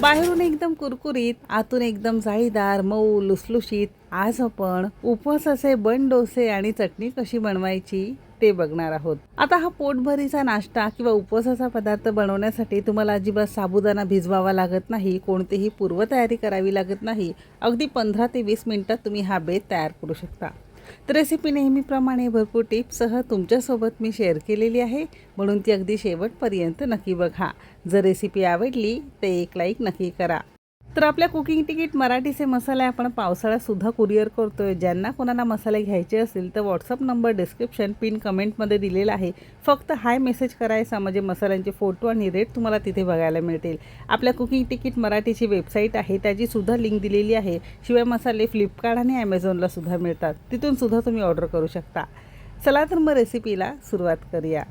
बाहेरून एकदम कुरकुरीत आतून एकदम जाळीदार मऊ लुसलुशीत आज आपण उपवासाचे बन डोसे आणि चटणी कशी बनवायची ते बघणार आहोत. आता हा पोटभरीचा नाश्ता किंवा उपवासाचा पदार्थ बनवण्यासाठी तुम्हाला अजिबात साबुदाणा भिजवावा लागत नाही कोणतीही पूर्वतयारी करावी लागत नाही. अगदी पंधरा ते वीस मिनिटात तुम्ही हा बेत तयार करू शकता. तर रेसिपी नेहमीप्रमाणे भरपूर टिप्ससह तुमच्यासोबत मी शेअर केलेली आहे. म्हणून ती अगदी शेवटपर्यंत नक्की बघा. जर रेसिपी आवडली तर एक लाईक नक्की करा. तर आपल्या कुकिंग तिकीट मराठीचे मसाले आपण पावसाळ्यात सुद्धा कुरिअर करतोय. ज्यांना कोणाला मसाले घ्यायचे असतील तर व्हॉट्सअप नंबर डिस्क्रिप्शन पिन कमेंटमध्ये दिलेला आहे. फक्त हाय मेसेज करायचा म्हणजे मसाल्यांचे फोटो आणि रेट तुम्हाला तिथे बघायला मिळतील. आपल्या कुकिंग तिकीट मराठीची वेबसाईट आहे त्याचीसुद्धा लिंक दिलेली आहे. शिवाय मसाले फ्लिपकार्ट आणि ॲमेझॉनलासुद्धा मिळतात. तिथूनसुद्धा तुम्ही ऑर्डर करू शकता. चला तर मग रेसिपीला सुरुवात करूया.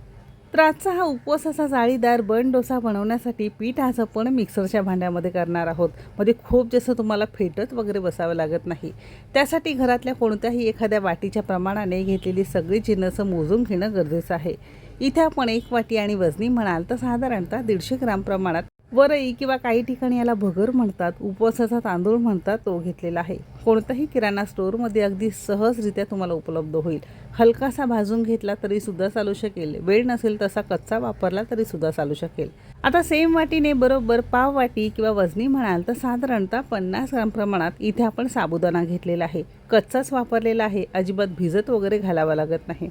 तर आजचा हा असा जाळीदार बन डोसा बनवण्यासाठी पीठ आज आपण मिक्सरच्या भांड्यामध्ये करणार आहोत. मध्ये खूप जसं तुम्हाला फेटत वगैरे बसावं लागत नाही. त्यासाठी घरातल्या कोणत्याही एखाद्या वाटीच्या प्रमाणाने घेतलेली सगळी जिन्नसं मोजून घेणं गरजेचं आहे. इथे आपण एक वाटी आणि वजनी म्हणाल तर साधारणतः दीडशे ग्राम प्रमाणात वरई किंवा काही ठिकाणी याला भगर म्हणतात उपवासाचा तांदूळ म्हणतात तो घेतलेला आहे. कोणत्याही किराणा स्टोअरमध्ये अगदी सहजरित्या तुम्हाला उपलब्ध होईल. हलकासा भाजून घेतला तरी सुद्धा चालू शकेल. वेळ नसेल तसा कच्चा वापरला तरी सुद्धा चालू शकेल. आता सेम वाटीने बरोबर पाव वाटी किंवा वजनी म्हणाल तर साधारणतः पन्नास ग्राम प्रमाणात इथे आपण साबुदाणा घेतलेला आहे. कच्चाच वापरलेला आहे. अजिबात भिजत वगैरे घालावा लागत नाही.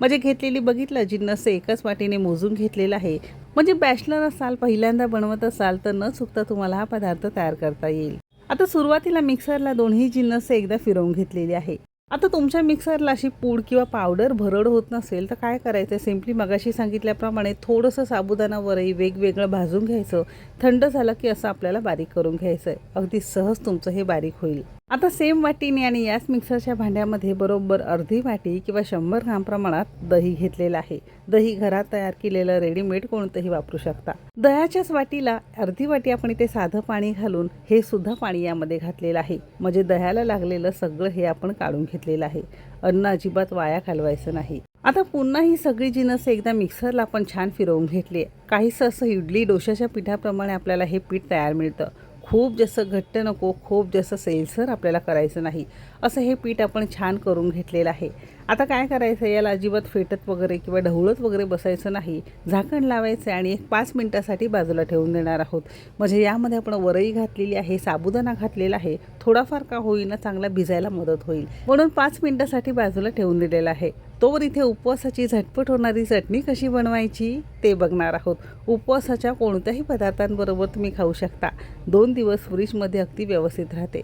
म्हणजे घेतलेली बघितलं जिन्नस एकाच वाटीने मोजून घेतलेला आहे. म्हणजे बॅचलर असाल पहिल्यांदा बनवत असाल तर न चुकता तुम्हाला हा पदार्थ तयार करता येईल. आता सुरुवातीला मिक्सरला दोन्ही जिन्नस एकदा फिरवून घेतलेली आहे. आता तुमच्या मिक्सरला अशी पूड किंवा पावडर भरड होत नसेल तर काय करायचं? सिम्पली मगाशी सांगितल्याप्रमाणे थोडंसं साबुदाणावरही वेगवेगळं भाजून घ्यायचं. थंड झालं की असं आपल्याला बारीक करून घ्यायचं आहे अगदी सहज तुमचं हे बारीक होईल. आता सेम वाटीने आणि याच मिक्सरच्या भांड्यामध्ये बरोबर अर्धी वाटी किंवा शंभर ग्राम प्रमाणात दही घेतलेलं आहे. दही घरात तयार केलेलं रेडीमेड कोणतंही वापरू शकता. दह्याच्याच वाटीला अर्धी वाटी आपण इथे साधं पाणी घालून हे सुद्धा पाणी यामध्ये घातलेलं आहे. म्हणजे दह्याला लागलेलं सगळं हे आपण काढून घेतलेलं आहे. अन्न अजिबात वाया घालवायचं नाही. आता पुन्हा ही सगळी जिनस एकदा मिक्सरला आपण छान फिरवून घेतली काहीसं असं इडली डोशाच्या पिठाप्रमाणे आपल्याला हे पीठ तयार मिळतं. खूप जास्त घट्ट नको खूप जास्त सैलसर आपल्याला करायचं नाही. असं हे पीठ आपण छान करून घेतलेलं आहे. आता काय करायचं याला अजिबात फेटत वगैरे किंवा ढवळत वगैरे बसायचं नाही. झाकण लावायचं आणि एक पाच मिनटासाठी बाजूला ठेवून देणार आहोत. म्हणजे यामध्ये आपण वरई घातलेली आहे साबुदाणा घातलेला आहे. थोडाफार का होईना चांगला भिजायला मदत होईल. म्हणून पाच मिनटासाठी बाजूला ठेवून दिलेला आहे. तोवर इथे उपवासाची झटपट होणारी चटणी कशी बनवायची ते बघणार आहोत. उपवासाच्या कोणत्याही पदार्थांबरोबर तुम्ही खाऊ शकता. दोन दिवस फ्रीजमध्ये अगदी व्यवस्थित राहते.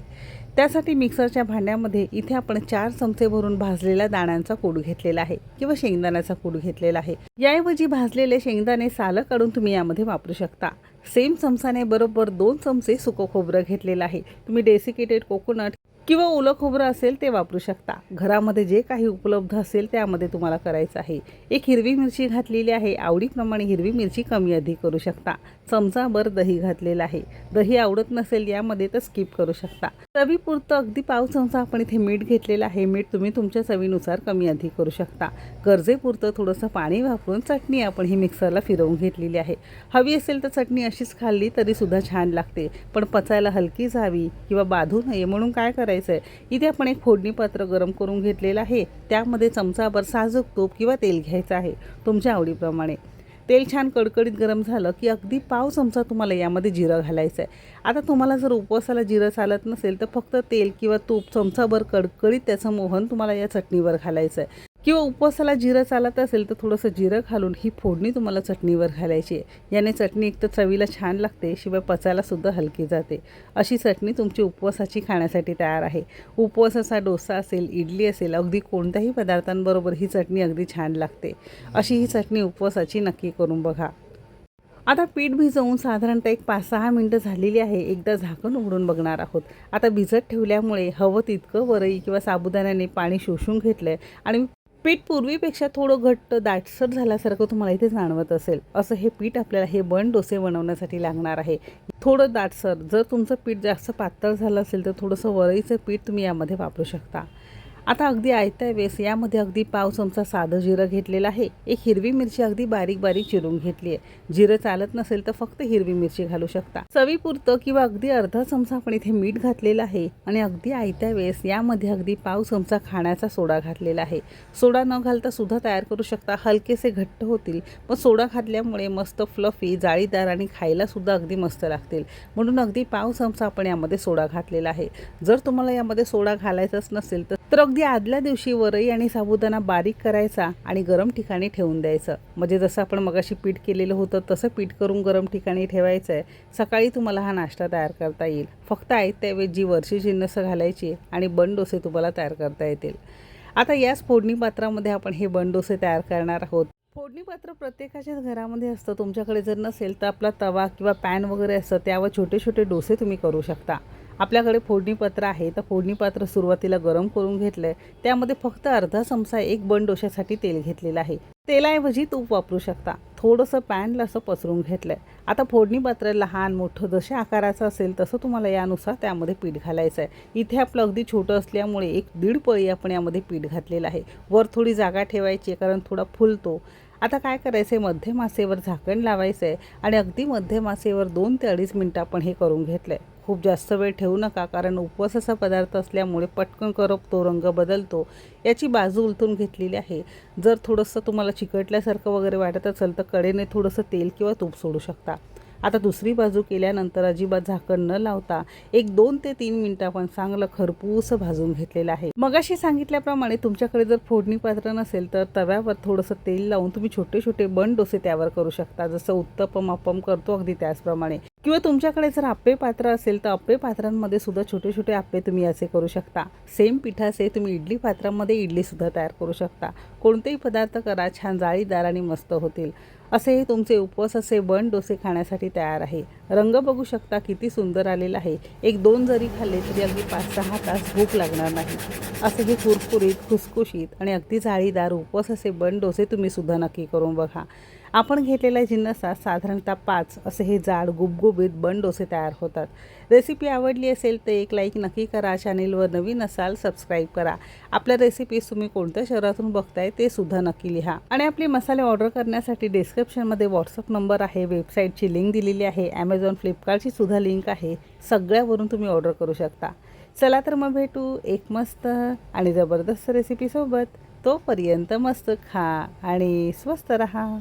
त्यासाठी मिक्सरच्या भांड्यामध्ये इथे आपण चार चमचे भरून भाजलेल्या दाण्यांचा कूड घेतलेला आहे किंवा शेंगदाण्याचा कूड घेतलेला आहे. याऐवजी भाजलेले शेंगदाणे सालं काढून तुम्ही यामध्ये वापरू शकता. सेम चमचाने बरोबर दोन चमचे सुकं खोबरं घेतलेलं आहे. तुम्ही डेसिकेटेड कोकोनट किंवा ओलं खोबरं असेल ते वापरू शकता. घरामध्ये जे काही उपलब्ध असेल त्यामध्ये तुम्हाला करायचं आहे. एक हिरवी मिरची घातलेली आहे. आवडीप्रमाणे हिरवी मिरची कमी अधिक करू शकता. चमचाभर दही घातलेलं आहे. दही आवडत नसेल यामध्ये तर स्किप करू शकता. चवीपुरतं अगदी पाव चमचा आपण इथे मीठ घेतलेलं आहे. मीठ तुम्ही तुमच्या चवीनुसार कमी अधिक करू शकता. गरजेपुरतं थोडंसं पाणी वापरून चटणी आपण ही मिक्सरला फिरवून घेतलेली आहे. हवी असेल तर चटणी अशीच खाल्ली तरीसुद्धा छान लागते. पण पचायला हलकी जावी किंवा बाधू नये म्हणून काय करायचं? आहे इथे आपण एक फोडणी पात्र गरम करून घेतलेलं आहे. त्यामध्ये चमचाभर साजूक तूप किंवा तेल घ्यायचं आहे तुमच्या आवडीप्रमाणे. तेल छान कडकडीत गरम झालं की अगदी पाव चमचा तुम्हाला यामध्ये जिरं घालायचं आहे आता तुम्हाला जर उपवासाला जिरं चालत नसेल तर फक्त तेल किंवा तूप चमचाभर कडकडीत त्याचं मोहन तुम्हाला या चटणीवर घालायचं आहे किंवा उपवासाला जिरं चालत असेल तर थोडंसं जिरं घालून ही फोडणी तुम्हाला चटणीवर घालायची आहे. याने चटणी एक तर चवीला छान लागते शिवाय पचायलासुद्धा हलकी जाते. अशी चटणी तुमची उपवासाची खाण्यासाठी तयार आहे. उपवासाचा डोसा असेल इडली असेल अगदी कोणत्याही पदार्थांबरोबर ही चटणी अगदी छान लागते. अशी ही चटणी उपवासाची नक्की करून बघा. आता पीठ भिजवून साधारणतः एक पाच सहा मिनटं झालेली आहे. एकदा झाकण उघडून बघणार आहोत. आता भिजत ठेवल्यामुळे हवं तितकं वरई किंवा साबुदाण्याने पाणी शोषून घेतलं आहे आणि पीठ पूर्वीपेक्षा थोडं घट्ट दाटसर झाल्यासारखं तुम्हाला इथे जाणवत असेल. असं हे पीठ आपल्याला हे बन डोसे बनवण्यासाठी लागणार आहे. थोडं दाटसर जर तुमचं पीठ जास्त पातळ झालं असेल तर थोडंसं वरईचं पीठ तुम्ही यामध्ये वापरू शकता. आता अगदी आयत्या वेळेस यामध्ये अगदी पाव चमचा साधं जिरं घेतलेलं आहे. एक हिरवी मिरची अगदी बारीक बारीक चिरून घेतली आहे. जिरं चालत नसेल तर फक्त हिरवी मिरची घालू शकता. चवीपुरतं किंवा अगदी अर्धा चमचा आपण इथे मीठ घातलेलं आहे आणि अगदी आयत्या वेळेस यामध्ये अगदी पाव चमचा खाण्याचा सोडा घातलेला आहे. सोडा न घालता सुद्धा तयार करू शकता. हलकेसे घट्ट होतील पण सोडा घातल्यामुळे मस्त फ्लफी जाळीदार आणि खायला सुद्धा अगदी मस्त लागतील. म्हणून अगदी पाव चमचा आपण यामध्ये सोडा घातलेला आहे. जर तुम्हाला यामध्ये सोडा घालायचाच नसेल तर तर अगदी आदल्या दिवशी वरई आणि साबुदाणा बारीक करायचा आणि गरम ठिकाणी ठेवून द्यायचं. म्हणजे जसं आपण मगाशी पीठ केलेलं होतं तसं पीठ करून गरम ठिकाणी ठेवायचं आहे सकाळी तुम्हाला हा नाश्ता तयार करता येईल. फक्त आहेत जी वरची जिन्नसं घालायची आणि बन डोसे तुम्हाला तयार करता येतील. आता याच फोडणी पात्रामध्ये आपण हे बन डोसे तयार करणार आहोत. फोडणी पात्र प्रत्येकाच्याच घरामध्ये असतं. तुमच्याकडे जर नसेल तर आपला तवा किंवा पॅन वगैरे असतं त्यावर छोटे छोटे डोसे तुम्ही करू शकता. आपल्याकडे फोडणी पात्र आहे तर फोडणी पात्र सुरुवातीला गरम करून घेतलं आहे त्यामध्ये फक्त अर्धा चमचा एक बन डोशासाठी तेल घेतलेलं आहे. तेलाऐवजी तूप वापरू शकता. थोडंसं पॅनला असं पसरून घेतलं आहे आता फोडणी पात्र लहान मोठं जशा आकाराचं असेल तसं तुम्हाला यानुसार त्यामध्ये पीठ घालायचं आहे इथे आपलं अगदी छोटं असल्यामुळे एक दीड पळी आपण यामध्ये पीठ घातलेलं आहे. वर थोडी जागा ठेवायची आहे कारण थोडा फुलतो. आता काय करायचं आहे मध्यम आचेवर झाकण लावायचं आहे आणि अगदी मध्यम आचेवर दोन ते अडीच मिनटं आपण हे करून घेतलं आहे खूप जास्त वेळ ठेवू नका कारण उपवासाचा पदार्थ असल्यामुळे पटकन करप तो रंग बदलतो. याची बाजू उलटून घेतलेली आहे. जर थोडंसं तुम्हाला चिकटल्यासारखं वगैरे वाटत असेल तर कडेने थोडंसं तेल किंवा तूप सोडू शकता. आता दुसरी बाजू केल्यानंतर अजिबात झाकण न लावता एक दोन ते तीन मिनिटं आपण चांगलं खरपूस भाजून घेतलेलं आहे. मगाशी सांगितल्याप्रमाणे तुमच्याकडे जर फोडणी पात्र नसेल तर तव्यावर थोडंसं तेल लावून तुम्ही छोटे छोटे बन डोसे त्यावर करू शकता जसं उत्तपम अपम करतो अगदी त्याचप्रमाणे. किंवा तुमच्याकडे जर आप्पे पात्र असेल तर आप्पे पात्रांमध्ये सुद्धा छोटे छोटे आप्पे तुम्ही असे करू शकता. सेम पिठाचे तुम्ही इडली पात्रामध्ये इडलीसुद्धा तयार करू शकता. कोणतेही पदार्थ करा छान जाळीदार आणि मस्त होतील. असे हे तुमचे उपवास असे बन डोसे खाण्यासाठी तयार आहे. रंग बघू शकता किती सुंदर आलेला आहे. एक दोन जरी खाल्ले तरी अगदी पाच सहा तास भूक लागणार नाही. असे हे कुरकुरीत खुसखुशीत आणि अगदी जाळीदार उपवास असे बन डोसे तुम्ही सुद्धा नक्की करून बघा. आपण घेतलेल्या जिन्नसात साधारणतः पाच असे हे जाड गुबगुबीत बन डोसे तयार होतात. रेसिपी आवडली असेल तर एक लाईक नक्की करा चॅनेलवर नवीन असाल सबस्क्राईब करा. आपल्या रेसिपीज तुम्ही कोणत्या शहरातून बघताय ते सुद्धा नक्की लिहा. आणि आपले मसाले ऑर्डर करण्यासाठी डिस्क्रिप्शनमध्ये व्हॉट्सअप नंबर आहे वेबसाईटची लिंक दिलेली आहे ॲमेझॉन फ्लिपकार्टची सुद्धा लिंक आहे. सगळ्यावरून तुम्ही ऑर्डर करू शकता. चला तर मग भेटू एक मस्त आणि जबरदस्त रेसिपीसोबत तोपर्यंत मस्त खा आणि स्वस्त रहा.